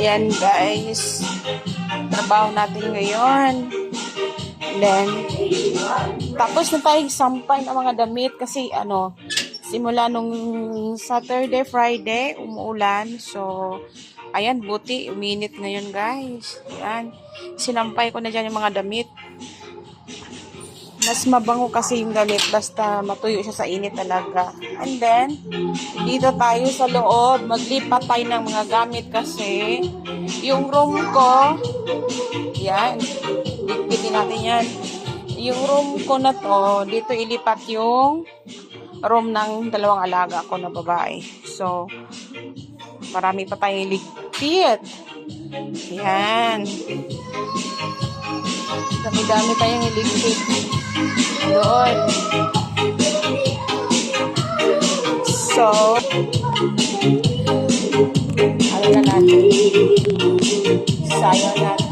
Yan guys. Trabaho natin ngayon. Then, tapos na tayong sampay ng mga damit kasi ano, simula nung Saturday, Friday, umuulan. So, ayan, buti, uminit ngayon guys. Ayan, sinampay ko na dyan yung mga damit. Mas mabango kasi yung damit basta matuyo siya sa init talaga. And then, dito tayo sa loob. Maglipat tayo ng mga gamit kasi yung room ko, yan, bitbitin natin yan. Yung room ko na to, dito ilipat yung room ng dalawang alaga ko na babae. So, marami pa tayong iligpit. Yan. Dami-dami tayong iligpit. Doon. So, ano na natin? Sayo natin.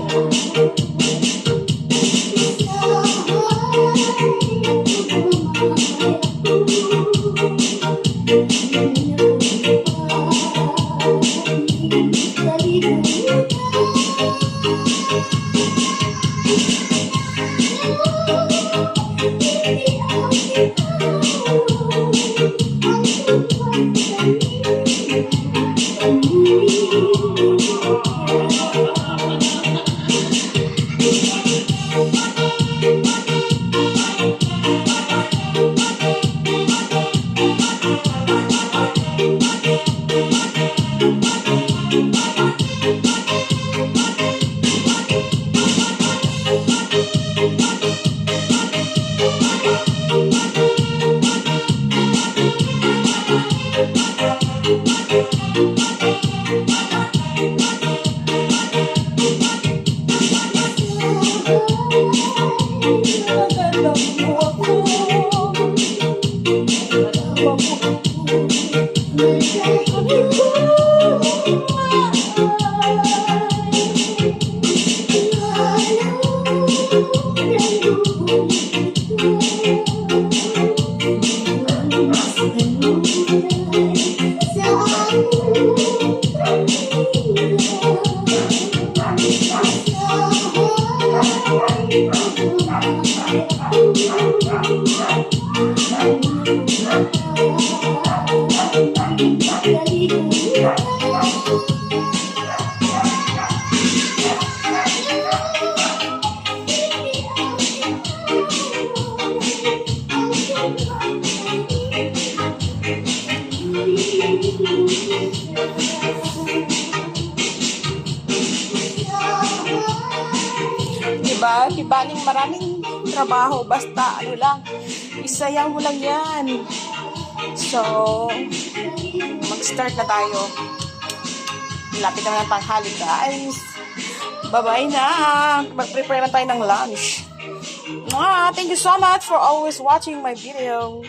pouco. Diba? Dibaling maraming trabaho. Basta ano lang, isayaw mo lang yan. So, mag-start na tayo. Lapit na ng tanghali, guys. Bye-bye na. Mag-prepare na tayo ng lunch. Ah, thank you so much for always watching my video.